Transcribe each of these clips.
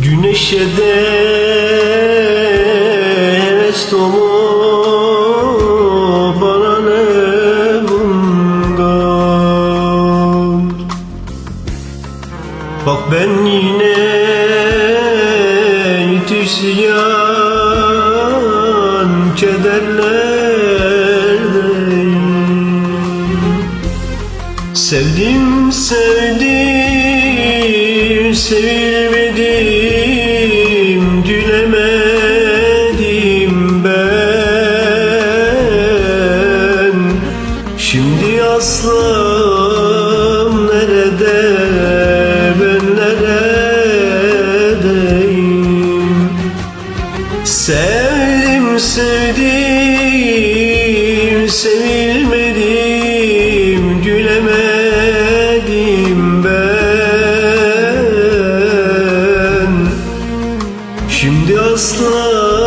Güneşe de heves dolu bana ne bundan Bak ben yine yetişiyan kederlerdeyim Sevdim sevdim sevilmedim Sevdim sevdim sevilmedim gülemedim ben. Şimdi aslım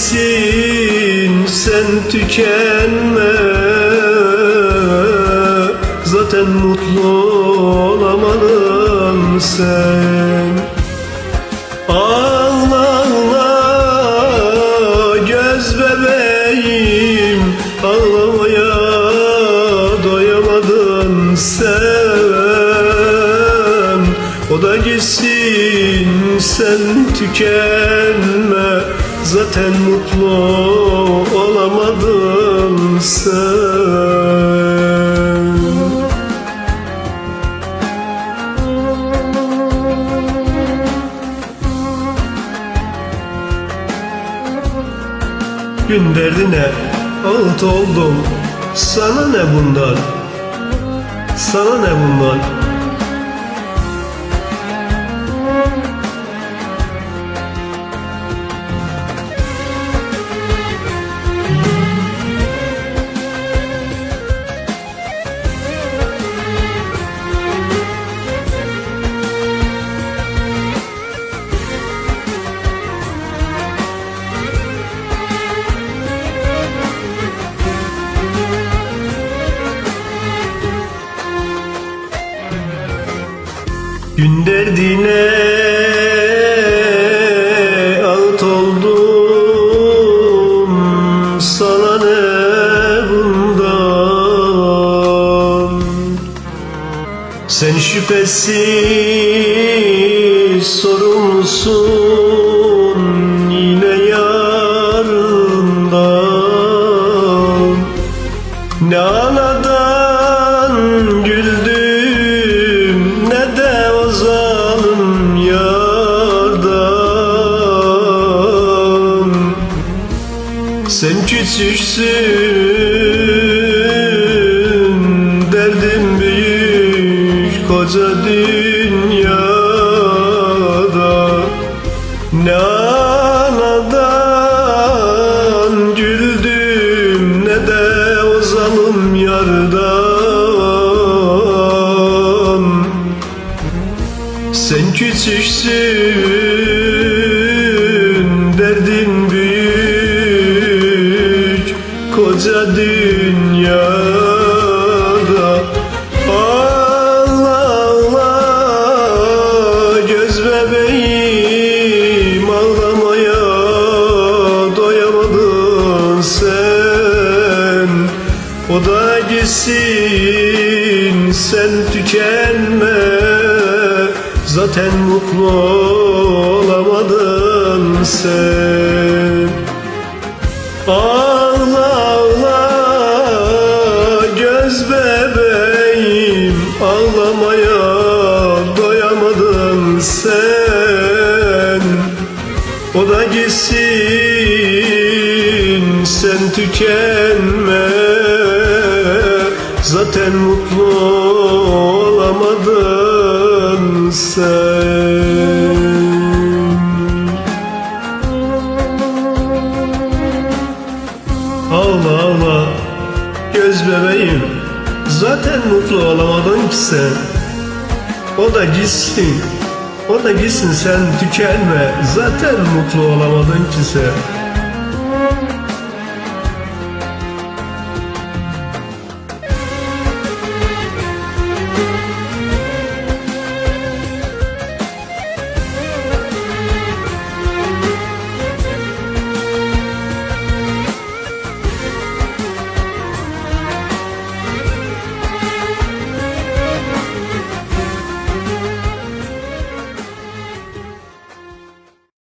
Gitsin sen tükenme. Zaten mutlu olamadın sen O da gitsin sen tükenme. Zaten mutlu olamadın sen. Gün derdine ağıt oldum. Sana ne bundan? Sana ne bundan Gün derdine ağıt oldum. Sana ne bundan? Sen şüphesiz sorumlusun Yine yarından. Ne Sen küçüksün derdin büyük koca dünyada. Ne anadan güldüm ne de o zalim yardan. Sen küçüksün O da gitsin sen tükenme. Zaten mutlu olamadın sen. Ağla ağla göz bebeğim. Ağlamaya doyamadın sen. O da gitsin sen tükenme Zaten mutlu olamadın sen. Ağla ağla. Göz bebeğim. Zaten mutlu olamadın ki sen. O da gitsin. O da gitsin sen tükenme. Zaten mutlu olamadın ki sen